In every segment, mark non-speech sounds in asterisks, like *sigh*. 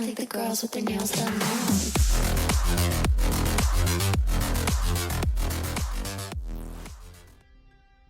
I think the girls with their nails done now.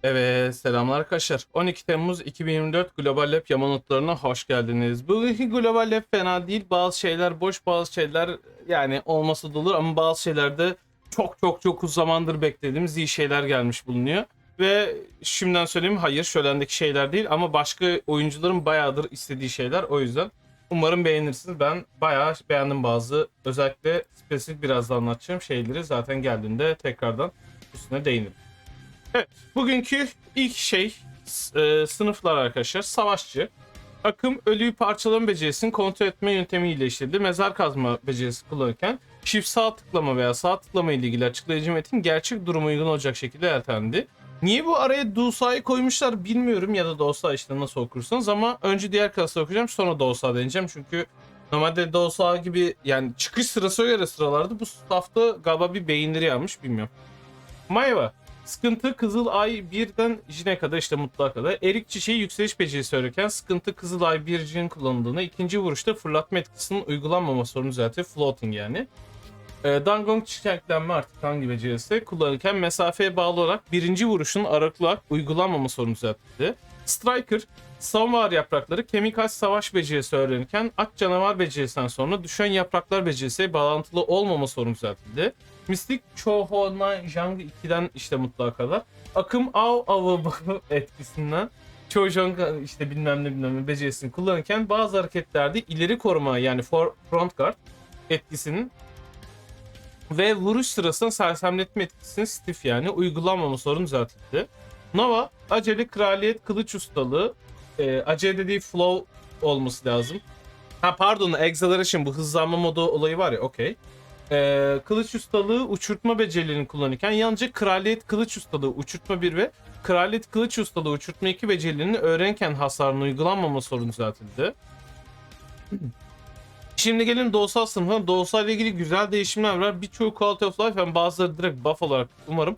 Evet selamlar arkadaşlar. 12 Temmuz 2024 Global Lab yama notlarına hoş geldiniz. Bugünkü Global Lab fena değil. Bazı şeyler boş bazı şeyler yani olmasa da olur ama bazı şeylerde çok çok çok uzun zamandır beklediğimiz iyi şeyler gelmiş bulunuyor. Ve şimdiden söyleyeyim hayır şölendeki şeyler değil ama başka oyuncuların bayağıdır istediği şeyler o yüzden. Umarım beğenirsiniz. Ben bayağı beğendim bazı özellikle spesifik biraz da anlatacağım şeyleri zaten geldiğinde tekrardan üstüne değinirim. Evet, bugünkü ilk şey e, sınıflar arkadaşlar. Savaşçı. Akım ölüyü parçalama becerisini kontrol etme yöntemiyle işledi. Mezar kazma becerisi kullanırken çift sağ tıklama veya sağ tıklama ile ilgili açıklayıcı metin gerçek duruma uygun olacak şekilde ertelendi. Niye bu araya Dusa'yı koymuşlar bilmiyorum ya da Dosa işte nasıl okursanız ama önce diğer klası okuyacağım sonra Dosa deneyeceğim çünkü normalde Dosa gibi yani çıkış sırası göre sıralarda bu staffta galiba bir beyinleri yanmış bilmiyorum. Mayva. Sıkıntı Kızıl Ay 1'den Jin'e kadar işte mutluğa kadar. Erik çiçeği yükseliş becerisi öğrenirken sıkıntı Kızıl Ay 1 Jin kullanıldığında ikinci vuruşta fırlatma etkisinin uygulanmama sorunu düzeltiyor. Floating yani. E, Dangong çiçeklenme artık hangi becerisi kullanırken mesafeye bağlı olarak birinci vuruşun olarak uygulanmama sorunu düzeltildi. Striker Savunma yaprakları kemik aç savaş becerisi öğrenirken at canavar becerisinden sonra düşen yapraklar becerisiyle bağlantılı olmama sorunu düzeltildi. Mistik Chohona Jang 2'den işte mutluğa kadar. Akım av avı *laughs* etkisinden Chojong işte bilmem ne bilmem ne becerisini kullanırken bazı hareketlerde ileri koruma yani front guard etkisinin ve vuruş sırasında sersemletme etkisinin stiff yani uygulanmama sorunu düzeltildi. Nova acele kraliyet kılıç ustalığı e, acele dediği flow olması lazım. Ha pardon acceleration bu hızlanma modu olayı var ya okey. Ee, kılıç ustalığı uçurtma becerilerini kullanırken yalnızca kraliyet kılıç ustalığı uçurtma 1 ve kraliyet kılıç ustalığı uçurtma 2 becerilerini öğrenirken hasarın uygulanmama sorunu düzeltildi. Şimdi gelin doğusal sınıfa. Doğusal ile ilgili güzel değişimler var. Birçoğu quality of life yani bazıları direkt buff olarak umarım.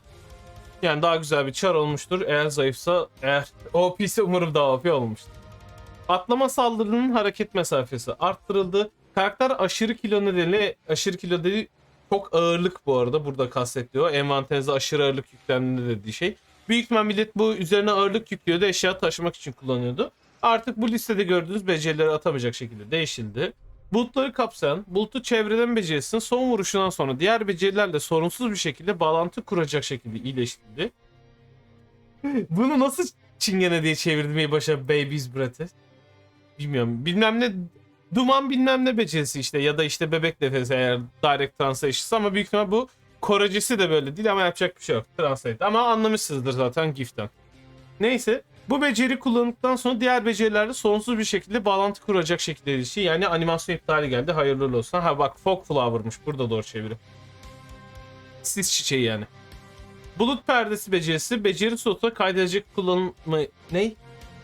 Yani daha güzel bir çar olmuştur. Eğer zayıfsa, eğer *laughs* OP ise umarım daha OP olmuştur. Atlama saldırının hareket mesafesi arttırıldı. Karakter aşırı kilo nedeniyle aşırı kilo değil çok ağırlık bu arada burada kastediyor. Envanterinize aşırı ağırlık yüklendiğinde dediği şey. Büyük ihtimal millet bu üzerine ağırlık yüklüyordu eşya taşımak için kullanıyordu. Artık bu listede gördüğünüz becerileri atamayacak şekilde değişildi. Bulutları kapsayan, bulutu çevreden becerisinin son vuruşundan sonra diğer becerilerle sorunsuz bir şekilde bağlantı kuracak şekilde iyileştirildi. *laughs* Bunu nasıl çingene diye çevirmeyi başa Baby's Breath'e? Bilmiyorum. Bilmem ne Duman bilmem ne becerisi işte ya da işte bebek nefesi eğer direct translation'sa ama büyük ihtimal bu Korecesi de böyle değil ama yapacak bir şey yok. Translate. Ama anlamışsınızdır zaten GIF'ten. Neyse. Bu beceri kullanıldıktan sonra diğer becerilerle sonsuz bir şekilde bağlantı kuracak şekilde ilişki. Yani animasyon iptali geldi. Hayırlı olsun. Ha bak Fog Flower'mış. Burada doğru çeviri. Sis çiçeği yani. Bulut perdesi becerisi beceri slotta kaydedilecek kullanımı ne?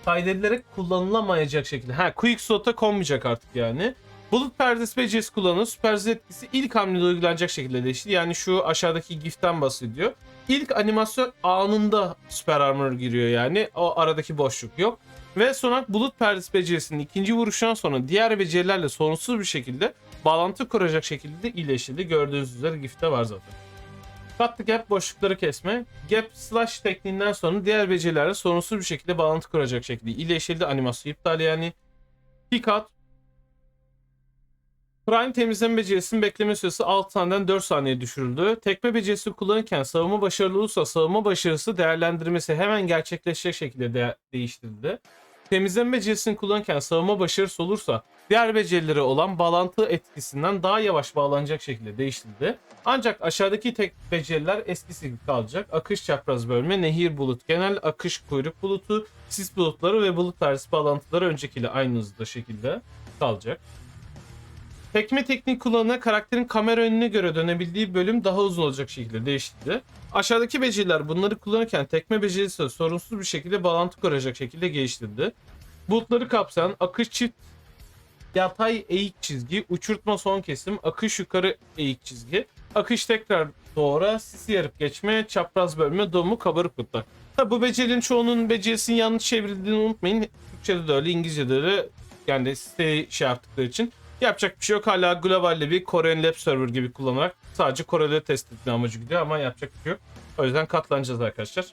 Kaydedilerek kullanılamayacak şekilde. Ha quick slot'a konmayacak artık yani. Bulut perdesi becerisi kullanılır. Süper etkisi ilk hamlede uygulanacak şekilde değişti. Yani şu aşağıdaki giften bahsediyor. İlk animasyon anında süper armor giriyor yani. O aradaki boşluk yok. Ve sonra bulut perdesi becerisinin ikinci vuruşundan sonra diğer becerilerle sorunsuz bir şekilde bağlantı kuracak şekilde de iyileştirildi. Gördüğünüz üzere gifte var zaten. The gap boşlukları kesme. Gap slash tekniğinden sonra diğer becerilerle sorunsuz bir şekilde bağlantı kuracak şekilde iyileştirildi. Animasyon iptal yani. Pick out. Prime temizleme becerisinin bekleme süresi 6 saniyeden 4 saniye düşürüldü. Tekme becerisi kullanırken savunma başarılı olursa savunma başarısı değerlendirmesi hemen gerçekleşecek şekilde de- değiştirildi. Temizleme becerisini kullanırken savunma başarısı olursa diğer becerileri olan bağlantı etkisinden daha yavaş bağlanacak şekilde değiştirildi. Ancak aşağıdaki tek beceriler eskisi gibi kalacak. Akış çapraz bölme, nehir bulut, genel akış kuyruk bulutu, sis bulutları ve bulut perdesi bağlantıları öncekiyle aynı hızda şekilde kalacak. Tekme tekniği kullanana karakterin kamera önüne göre dönebildiği bölüm daha uzun olacak şekilde değiştirildi. Aşağıdaki beceriler bunları kullanırken tekme becerisi sorunsuz bir şekilde bağlantı kuracak şekilde geliştirildi. Bulutları kapsayan akış çift yatay eğik çizgi, uçurtma son kesim, akış yukarı eğik çizgi, akış tekrar doğru, sisi yarıp geçme, çapraz bölme, domu kabarık bulutlar. Tabi bu becerinin çoğunun becerisinin yanlış çevrildiğini unutmayın. Türkçe'de de öyle, İngilizce'de de öyle. Yani siteyi şey yaptıkları için. Yapacak bir şey yok. Hala globalde bir Korean Lab Server gibi kullanarak sadece Kore'de test etme amacı gidiyor ama yapacak bir şey yok. O yüzden katlanacağız arkadaşlar.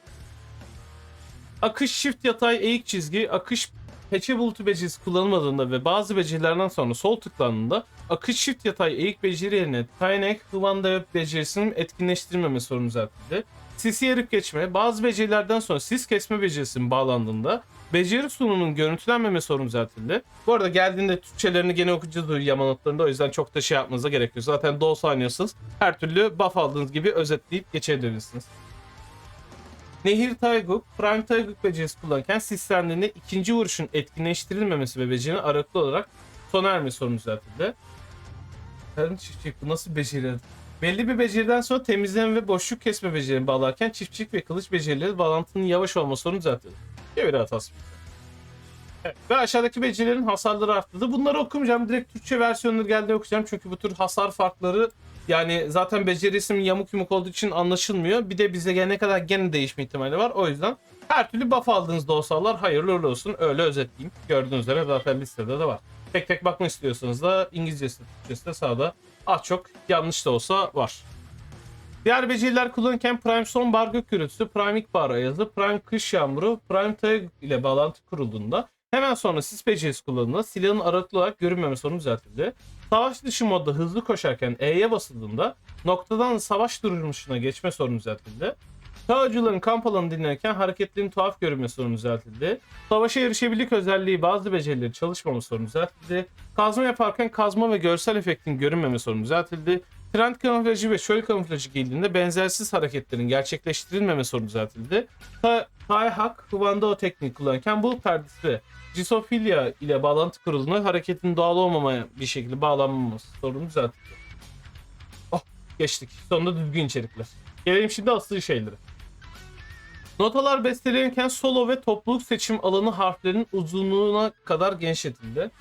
Akış shift yatay eğik çizgi akış peçe bulutu becerisi kullanılmadığında ve bazı becerilerden sonra sol tıklandığında akış shift yatay eğik beceri yerine Tynek Hıvanda becerisinin etkinleştirilmeme sorunu düzeltildi. Sisi yarıp geçme bazı becerilerden sonra sis kesme becerisinin bağlandığında beceri sunumunun görüntülenmeme sorunu düzeltildi. Bu arada geldiğinde Türkçelerini gene okuyacağız bu Yaman notlarında o yüzden çok da şey yapmanıza gerek yok. Zaten DOS oynuyorsunuz. Her türlü buff aldığınız gibi özetleyip geçebilirsiniz. Nehir Tayguk, Prime Tayguk becerisi kullanırken sistemlerinde ikinci vuruşun etkinleştirilmemesi ve becerinin aralıklı olarak sona erme sorunu düzeltildi. Karın çiftçilik bu nasıl beceri? Belli bir beceriden sonra temizleme ve boşluk kesme becerilerini bağlarken çiftçilik ve kılıç becerileri bağlantının yavaş olma sorunu düzeltildi. Çeviri hatası. Evet, ve aşağıdaki becerilerin hasarları arttırdı. Bunları okumayacağım. Direkt Türkçe versiyonları geldi okuyacağım. Çünkü bu tür hasar farkları yani zaten beceri ismi yamuk yumuk olduğu için anlaşılmıyor. Bir de bize gelene kadar gene değişme ihtimali var. O yüzden her türlü buff aldığınız dosyalar hayırlı uğurlu olsun. Öyle özetleyeyim. Gördüğünüz üzere zaten listede de var. Tek tek bakmak istiyorsanız da İngilizcesi, Türkçesi de sağda az çok yanlış da olsa var. Diğer beceriler kullanırken Prime son bar gök gürültüsü, Prime ilkbahar ayazı, Prime kış yağmuru, Prime tag ile bağlantı kurulduğunda hemen sonra sis becerisi kullanıldığında silahın aralıklı olarak görünmeme sorunu düzeltildi. Savaş dışı modda hızlı koşarken E'ye basıldığında noktadan savaş durmuşuna geçme sorunu düzeltildi. Sağcıların kamp alanı dinlerken hareketlerin tuhaf görünme sorunu düzeltildi. Savaşa erişebilirlik özelliği bazı becerileri çalışmama sorunu düzeltildi. Kazma yaparken kazma ve görsel efektin görünmeme sorunu düzeltildi. Trend kamuflajı ve şöyle kamuflajı giydiğinde benzersiz hareketlerin gerçekleştirilmeme sorunu düzeltildi. Ta Kayhak, Huvandao tekniği kullanırken bu perdesi ve Cisophilia ile bağlantı kurulduğunda hareketin doğal olmamaya bir şekilde bağlanmaması sorunu düzeltildi. Oh geçtik. Sonunda düzgün içerikler. Gelelim şimdi asıl şeylere. Notalar bestelenirken solo ve topluluk seçim alanı harflerin uzunluğuna kadar genişletildi.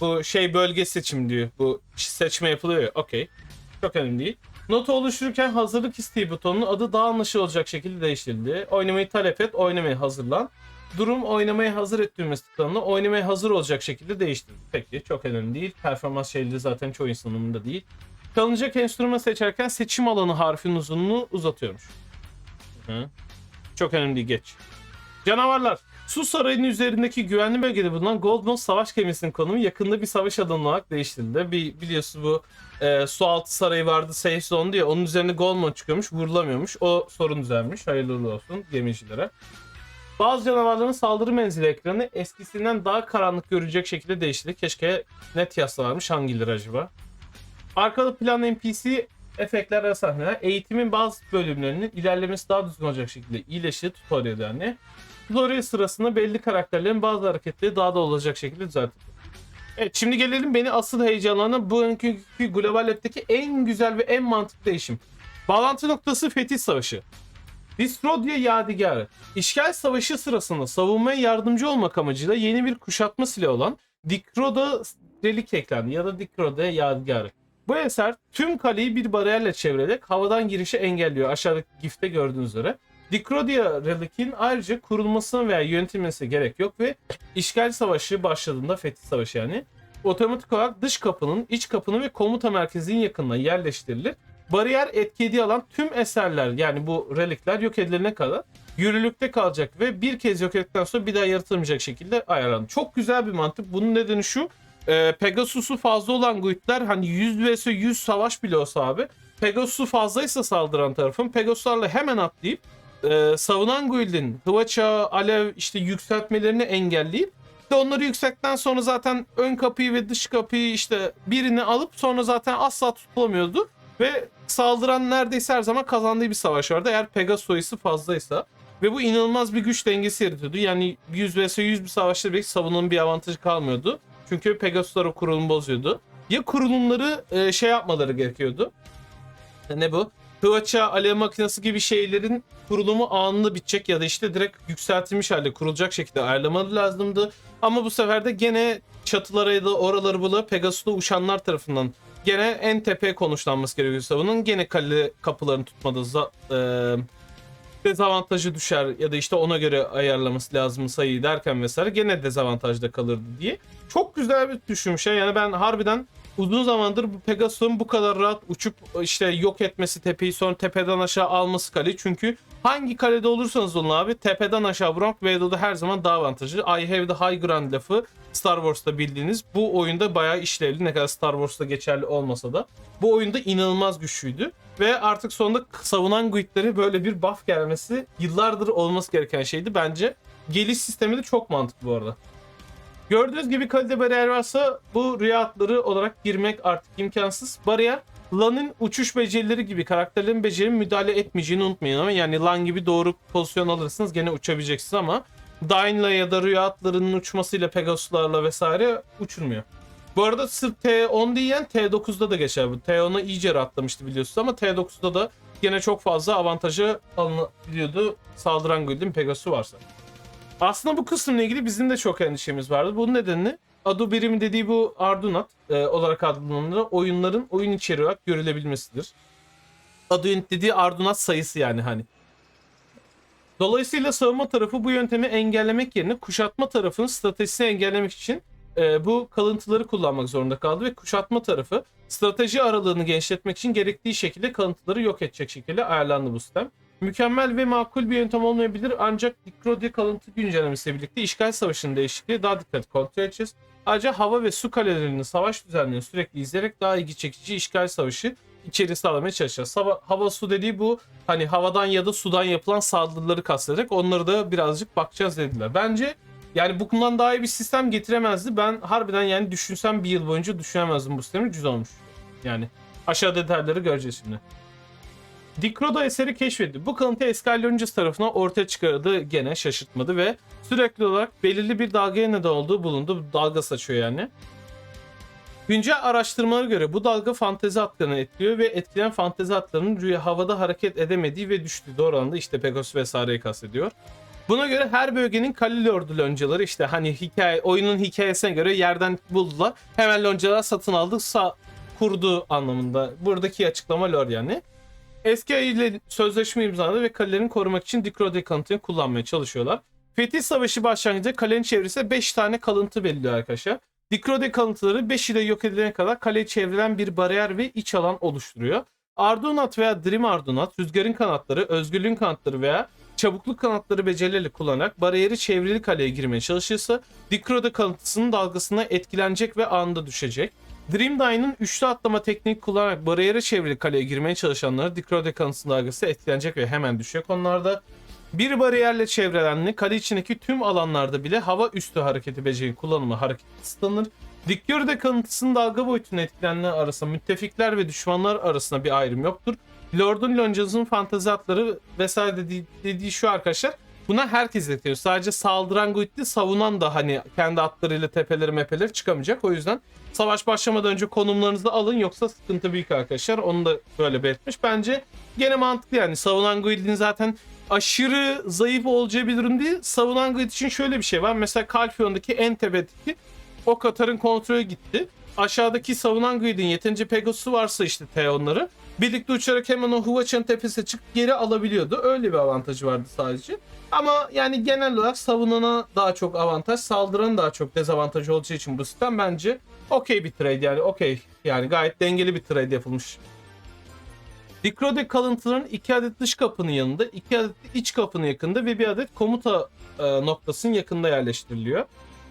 Bu şey bölge seçim diyor. Bu seçme yapılıyor ya. Okey. Çok önemli değil. Nota oluştururken hazırlık isteği butonunun adı daha anlaşılır olacak şekilde değiştirildi. Oynamayı talep et, oynamaya hazırlan. Durum oynamaya hazır et düğmesi tıklandı. Oynamaya hazır olacak şekilde değiştirildi. Peki çok önemli değil. Performans şeyleri zaten çoğu insanın umurunda değil. Kalınacak enstrüman seçerken seçim alanı harfin uzunluğunu uzatıyormuş. Hı. Çok önemli değil geç. Canavarlar. Su sarayının üzerindeki güvenli bölgede bulunan Goldmon savaş gemisinin konumu yakında bir savaş alanı olarak değiştirildi. Bir biliyorsunuz bu e, su altı sarayı vardı safe zone diye onun üzerine Goldmon çıkıyormuş vurulamıyormuş. O sorun düzelmiş. Hayırlı olsun gemicilere. Bazı canavarların saldırı menzili ekranı eskisinden daha karanlık görecek şekilde değişti. Keşke net yazsalarmış hangileri acaba? Arkada plan NPC efektler ve sahneler eğitimin bazı bölümlerinin ilerlemesi daha düzgün olacak şekilde iyileşti tutorial yani. Tutorial sırasında belli karakterlerin bazı hareketleri daha da olacak şekilde düzeltildi. Evet şimdi gelelim beni asıl heyecanlanan bugünkü Global Lab'deki en güzel ve en mantıklı değişim. Bağlantı noktası Fetih Savaşı. Distrodya Yadigarı. İşgal savaşı sırasında savunmaya yardımcı olmak amacıyla yeni bir kuşatma silahı olan Dikroda relik eklendi ya da Dikroda Yadigarı. Bu eser tüm kaleyi bir bariyerle çevreleyerek havadan girişi engelliyor. Aşağıdaki gifte gördüğünüz üzere. Dikrodia Relik'in ayrıca kurulmasına veya yönetilmesine gerek yok ve işgal savaşı başladığında Fetih Savaşı yani otomatik olarak dış kapının, iç kapının ve komuta merkezinin yakınına yerleştirilir. Bariyer etki ediği alan tüm eserler yani bu relikler yok edilene kadar yürürlükte kalacak ve bir kez yok ettikten sonra bir daha yaratılmayacak şekilde ayarlandı. Çok güzel bir mantık. Bunun nedeni şu. e, Pegasus'u fazla olan guildler hani 100 vs 100 savaş bile olsa abi Pegasus'u fazlaysa saldıran tarafın Pegasus'larla hemen atlayıp e, savunan guildin Hıvaça, Alev işte yükseltmelerini engelleyip işte onları yüksekten sonra zaten ön kapıyı ve dış kapıyı işte birini alıp sonra zaten asla tutulamıyordu. Ve saldıran neredeyse her zaman kazandığı bir savaş vardı eğer Pegasus sayısı fazlaysa. Ve bu inanılmaz bir güç dengesi yaratıyordu. Yani 100 vs 100 bir savaşta belki savunmanın bir avantajı kalmıyordu. Çünkü Pegasuslar o kurulumu bozuyordu. Ya kurulumları e, şey yapmaları gerekiyordu. Ne bu? Hıvaça, alev makinesi gibi şeylerin kurulumu anında bitecek ya da işte direkt yükseltilmiş halde kurulacak şekilde ayarlamaları lazımdı. Ama bu sefer de gene çatılara ya da oraları bula Pegasus'ta uçanlar tarafından gene en tepeye konuşlanması gerekiyor savunun. Gene kale kapılarını tutmada za- e, dezavantajı düşer ya da işte ona göre ayarlaması lazım sayıyı derken vesaire gene dezavantajda kalırdı diye. Çok güzel bir düşünmüş ya. Yani ben harbiden uzun zamandır bu Pegasus'un bu kadar rahat uçup işte yok etmesi tepeyi sonra tepeden aşağı alması kaleyi. Çünkü hangi kalede olursanız olun abi tepeden aşağı vurmak Veydo'da her zaman daha avantajlı. I have the high ground lafı Star Wars'ta bildiğiniz bu oyunda bayağı işlevli. Ne kadar Star Wars'ta geçerli olmasa da. Bu oyunda inanılmaz güçlüydü. Ve artık sonunda savunan guildlere böyle bir buff gelmesi yıllardır olması gereken şeydi. Bence geliş sistemi de çok mantıklı bu arada. Gördüğünüz gibi kalite bariyer varsa bu rüya atları olarak girmek artık imkansız. Bariyer Lan'ın uçuş becerileri gibi karakterlerin becerilerine müdahale etmeyeceğini unutmayın ama yani Lan gibi doğru pozisyon alırsınız gene uçabileceksiniz ama Dyne'la ya da rüya atlarının uçmasıyla Pegasus'larla vesaire uçulmuyor. Bu arada sırf T10 diyen T9'da da geçer bu. T10'a iyice rahatlamıştı biliyorsunuz ama T9'da da gene çok fazla avantajı alınabiliyordu saldıran guild'in Pegasus varsa. Aslında bu kısımla ilgili bizim de çok endişemiz vardı. Bunun nedeni Adu birimi dediği bu Ardunat e, olarak adlandırılan oyunların oyun içeriği olarak görülebilmesidir. Adu dediği Ardunat sayısı yani hani. Dolayısıyla savunma tarafı bu yöntemi engellemek yerine kuşatma tarafının stratejisini engellemek için e, bu kalıntıları kullanmak zorunda kaldı ve kuşatma tarafı strateji aralığını genişletmek için gerektiği şekilde kalıntıları yok edecek şekilde ayarlandı bu sistem. Mükemmel ve makul bir yöntem olmayabilir ancak Dikrodi kalıntı güncellemesiyle birlikte işgal savaşının değişikliği daha dikkatli kontrol edeceğiz. Ayrıca hava ve su kalelerinin savaş düzenlerini sürekli izleyerek daha ilgi çekici işgal savaşı içeri sağlamaya çalışacağız. Hava, hava su dediği bu hani havadan ya da sudan yapılan saldırıları kastederek onları da birazcık bakacağız dediler. Bence yani bundan daha iyi bir sistem getiremezdi. Ben harbiden yani düşünsem bir yıl boyunca düşünemezdim bu sistemi. Güzel olmuş. Yani aşağı detayları göreceğiz şimdi. Dikroda eseri keşfetti. Bu kalıntı Escalionis tarafından ortaya çıkarıldı gene şaşırtmadı ve sürekli olarak belirli bir dalgaya neden olduğu bulundu. Dalga saçıyor yani. Güncel araştırmalara göre bu dalga fantezi atlarını etkiliyor ve etkileyen fantezi atlarının rüya havada hareket edemediği ve düştüğü oranda işte Pegasus vesaireyi kastediyor. Buna göre her bölgenin kale lordu loncaları işte hani hikaye oyunun hikayesine göre yerden buldular. Hemen loncalar satın aldık sa kurdu anlamında. Buradaki açıklama lor yani. Eski ile sözleşme imzaladı ve kalelerini korumak için Dikrode kalıntını kullanmaya çalışıyorlar. Fetih Savaşı başlangıcında kalenin çevresinde 5 tane kalıntı belirliyor arkadaşlar. Dikrode kalıntıları 5 ile yok edilene kadar kaleyi çevrelen bir bariyer ve iç alan oluşturuyor. Ardunat veya Dream Ardunat, rüzgarın kanatları, özgürlüğün kanatları veya çabukluk kanatları becerileri kullanarak bariyeri çevrili kaleye girmeye çalışırsa Dikrode kalıntısının dalgasına etkilenecek ve anında düşecek. Dream Dyne'ın üçlü atlama tekniği kullanarak bariyere çevrili kaleye girmeye çalışanları Dikrode kalıntısının dalgası etkilenecek ve hemen düşecek onlarda. Bir bariyerle çevrelenli kale içindeki tüm alanlarda bile hava üstü hareketi beceri kullanımı hareket kısıtlanır. Dikrode kalıntısının dalga boyutunu etkilenenler arasında müttefikler ve düşmanlar arasında bir ayrım yoktur. Lord'un loncasının fantezi atları vesaire dediği, dediği şu arkadaşlar. Buna herkes etkiliyor. Sadece saldıran değil, savunan da hani kendi atlarıyla tepeleri mepeleri çıkamayacak. O yüzden savaş başlamadan önce konumlarınızı alın yoksa sıkıntı büyük arkadaşlar. Onu da böyle belirtmiş. Bence gene mantıklı yani. Savunan guild'in zaten aşırı zayıf olacağı bir durum değil. Savunan guild için şöyle bir şey var. Mesela Kalfion'daki en tepedeki o Katar'ın kontrolü gitti. Aşağıdaki savunan guild'in yeterince Pegasus'u varsa işte Theon'ları birlikte uçarak hemen o Huvacha'nın tepesine çıkıp geri alabiliyordu. Öyle bir avantajı vardı sadece. Ama yani genel olarak savunana daha çok avantaj, saldıran daha çok dezavantaj olacağı için bu sistem bence okey bir trade yani okey. Yani gayet dengeli bir trade yapılmış. Dikrode kalıntıların iki adet dış kapının yanında, iki adet de iç kapının yakında ve bir adet komuta e, noktasının yakında yerleştiriliyor.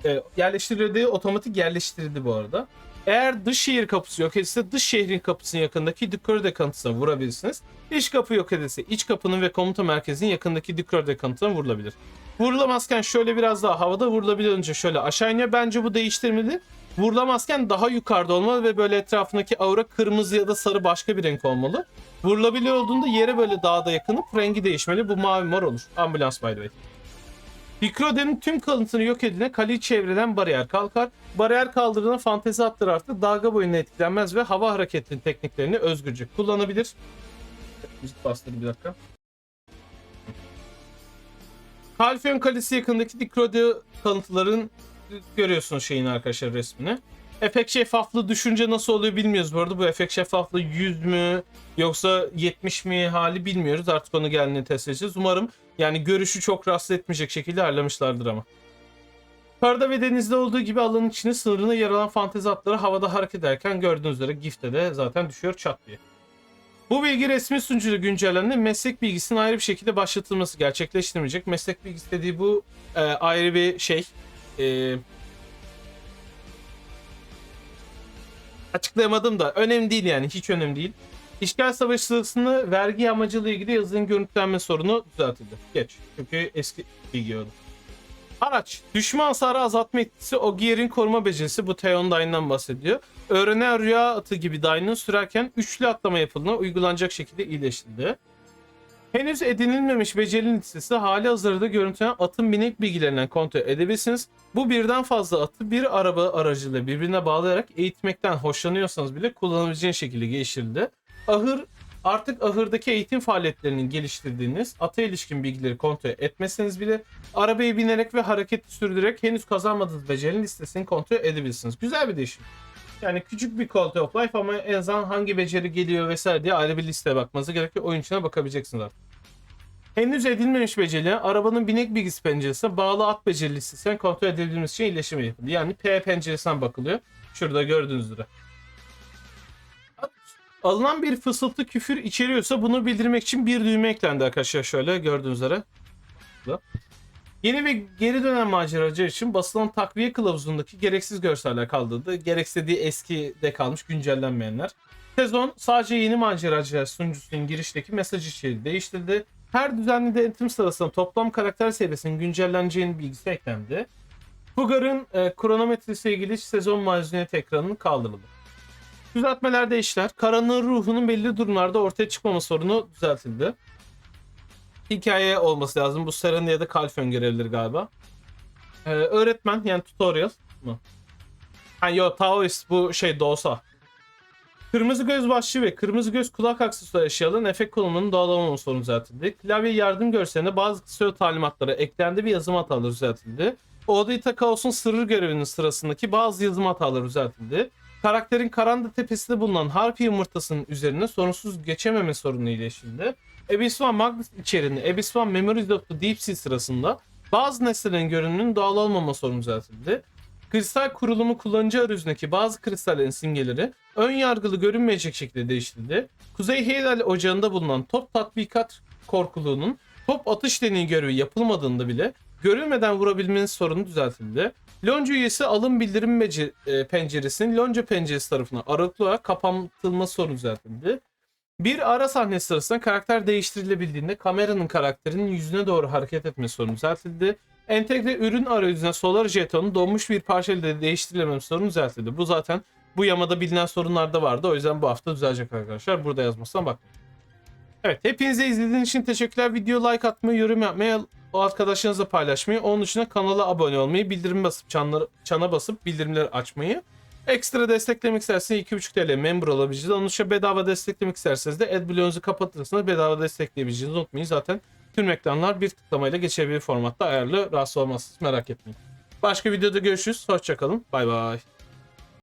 E, yerleştiriliyor diye otomatik yerleştirildi bu arada. Eğer dış şehir kapısı yok edilse dış şehrin kapısının yakındaki Dikrode kanıtına vurabilirsiniz. İç kapı yok edilse iç kapının ve komuta merkezinin yakındaki Dikrode kanıtına vurulabilir. Vurulamazken şöyle biraz daha havada vurulabilir önce şöyle aşağı iniyor. Bence bu değiştirmeli. Vurulamazken daha yukarıda olmalı ve böyle etrafındaki aura kırmızı ya da sarı başka bir renk olmalı. Vurulabiliyor olduğunda yere böyle daha da yakınıp rengi değişmeli. Bu mavi mor olur. Ambulans by the way. Dikrode'nin tüm kalıntını yok edine kaleyi çevreden bariyer kalkar. Bariyer kaldırına fantezi atları artık dalga boyuna etkilenmez ve hava hareketinin tekniklerini özgürce kullanabilir. Müzik bastırdı bir dakika. Kalfion Kalesi yakındaki Dikrode kalıntıların görüyorsunuz şeyin arkadaşlar resmini. Efekt şeffaflığı düşünce nasıl oluyor bilmiyoruz bu arada. Bu efekt şeffaflığı 100 mü yoksa 70 mi hali bilmiyoruz. Artık onu geldiğinde test edeceğiz. Umarım yani görüşü çok rahatsız etmeyecek şekilde ayarlamışlardır ama. Karada ve denizde olduğu gibi alanın içinde sınırına yer alan fantezi atları havada hareket ederken gördüğünüz üzere GIF'te de zaten düşüyor çat diye. Bu bilgi resmi sunucuyla güncellendi. Meslek bilgisinin ayrı bir şekilde başlatılması gerçekleştirmeyecek. Meslek bilgisi dediği bu e, ayrı bir şey. E, açıklayamadım da önemli değil yani hiç önemli değil. İşgal savaşı sırasında vergi amacıyla ilgili yazının görüntülenme sorunu düzeltildi. Geç. Çünkü eski bilgi oldu. Araç. Düşme hasarı azaltma etkisi Ogier'in koruma becerisi. Bu Theon Dyne'dan bahsediyor. Öğrenen rüya atı gibi Dyne'ın sürerken üçlü atlama yapıldığında uygulanacak şekilde iyileştirildi. Henüz edinilmemiş becerinin listesi hali hazırda görüntülenen atın binek bilgilerinden kontrol edebilirsiniz. Bu birden fazla atı bir araba aracıyla birbirine bağlayarak eğitmekten hoşlanıyorsanız bile kullanabileceğiniz şekilde geliştirildi. Ahır artık ahırdaki eğitim faaliyetlerini geliştirdiğiniz ata ilişkin bilgileri kontrol etmeseniz bile arabaya binerek ve hareket sürdürerek henüz kazanmadığınız becerinin listesini kontrol edebilirsiniz. Güzel bir değişim. Yani küçük bir quality of life ama en azından hangi beceri geliyor vesaire diye ayrı bir listeye bakmanıza gerekiyor. Oyun içine bakabileceksiniz artık. Henüz edilmemiş beceri arabanın binek bilgisi penceresine bağlı at beceri listesine kontrol edebildiğimiz için iyileşimi yapıldı. Yani P penceresinden bakılıyor. Şurada gördüğünüz üzere. Alınan bir fısıltı küfür içeriyorsa bunu bildirmek için bir düğme eklendi arkadaşlar şöyle gördüğünüz üzere. Yeni ve geri dönen maceracı için basılan takviye kılavuzundaki gereksiz görseller kaldırıldı. Gereksiz dediği eskide kalmış güncellenmeyenler. Sezon sadece yeni maceracılar sunucusunun girişteki mesaj içeriği değiştirildi. Her düzenli denetim sırasında toplam karakter seviyesinin güncelleneceğinin bilgisi eklendi. Fugar'ın e, kronometresiyle ilgili sezon mazuniyet ekranının kaldırıldı. Düzeltmeler değiştiler. Karanlığın ruhunun belli durumlarda ortaya çıkmama sorunu düzeltildi. Hikaye olması lazım. Bu Seren ya da Kalfen görevleri galiba. Ee, öğretmen yani tutorial mı? Ha yo Taoist bu şey Dosa. Kırmızı göz başlığı ve kırmızı göz kulak aksesuarı eşyaların efekt konumunu doğal olmaması sorunu düzeltildi. Klavye yardım görselinde bazı kısa talimatları eklendi ve yazım hataları düzeltildi. Odita Kaos'un sırrı görevinin sırasındaki bazı yazım hataları düzeltildi. Karakterin Karanda tepesinde bulunan harfi yumurtasının üzerine sorunsuz geçememe sorunu iyileştirildi. Abyss One Magnus içeriğinde Abyss One Memories of the Deep Sea sırasında bazı nesnelerin görünümünün doğal olmama sorunu düzeltildi. Kristal kurulumu kullanıcı arayüzündeki bazı kristallerin simgeleri ön yargılı görünmeyecek şekilde değiştirildi. Kuzey Heylal ocağında bulunan top tatbikat korkuluğunun top atış deneyi görevi yapılmadığında bile görülmeden vurabilmenin sorunu düzeltildi. Lonca üyesi alım bildirim e, penceresinin Lonca penceresi tarafından aralıklı olarak kapatılma sorunu düzeltildi. Bir ara sahne sırasında karakter değiştirilebildiğinde kameranın karakterinin yüzüne doğru hareket etme sorunu düzeltildi. Entegre ürün arayüzüne solar jetonu donmuş bir parçayla değiştirilemem sorunu düzeltildi. Bu zaten bu yamada bilinen sorunlar da vardı. O yüzden bu hafta düzelecek arkadaşlar. Burada yazmasına bakmayın. Evet hepinize izlediğiniz için teşekkürler. Video like atmayı, yorum yapmayı, o arkadaşlarınızla paylaşmayı, onun dışında kanala abone olmayı, bildirim basıp çanları, çana basıp bildirimleri açmayı. Ekstra desteklemek isterseniz 2.5 TL member olabileceğiz. Onun dışında bedava desteklemek isterseniz de AdBlocks'u kapatırsanız bedava destekleyebileceğinizi unutmayın. Zaten tüm reklamlar bir tıklamayla geçebilir formatta ayarlı. Rahatsız olmazsınız merak etmeyin. Başka videoda görüşürüz. Hoşçakalın. Bay bay.